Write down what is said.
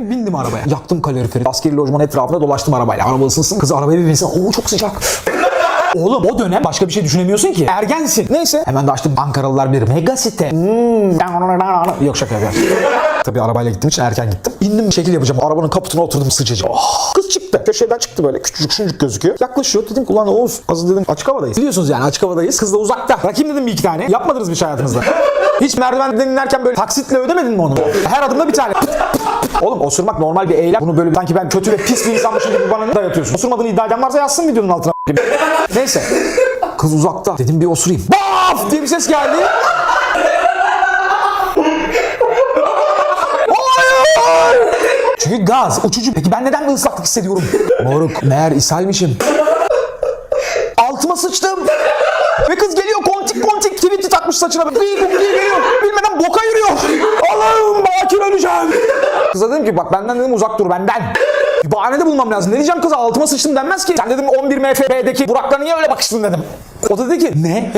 Bindim arabaya. Yaktım kaloriferi. Askeri lojman etrafında dolaştım arabayla. Araba ısınsın. Kız arabaya bir binsin. Oo çok sıcak. Oğlum o dönem başka bir şey düşünemiyorsun ki. Ergensin. Neyse. Hemen de açtım Ankaralılar bir mega site. Hmm. Yok şaka yapıyorum. Tabii arabayla gittim için erken gittim. İndim bir şekil yapacağım. Arabanın kaputuna oturdum sıcacık. Oh, kız çıktı. Köşeden çıktı böyle. Küçücük şuncuk gözüküyor. Yaklaşıyor. Dedim ki ulan Oğuz. Az dedim açık havadayız. Biliyorsunuz yani açık havadayız. Kız da uzakta. Rakip dedim bir iki tane. Yapmadınız mı hiç hayatınızda? Hiç merdivenden inerken böyle taksitle ödemedin mi onu? Her adımda bir tane. Oğlum osurmak normal bir eylem. Bunu böyle sanki ben kötü ve pis bir insanmışım gibi bana dayatıyorsun. Osurmadığını iddia eden varsa yazsın videonun altına. Neyse. Kız uzakta. Dedim bir osurayım. Baf diye bir ses geldi. Çünkü gaz, uçucu. Peki ben neden bir ıslaklık hissediyorum? Moruk, meğer ishalmişim. Altıma sıçtım. Ve kız geliyor kontik kontik tweet'i takmış saçına. Gıy gıy geliyor. Bilmeden boka yürüyor. Allah'ım bakir öleceğim. Kıza dedim ki bak benden dedim uzak dur benden. Bir bahane de bulmam lazım. Ne diyeceğim kıza altıma sıçtım denmez ki. Sen dedim 11 MFB'deki Burak'la niye öyle bakıştın dedim. O da dedi ki ne?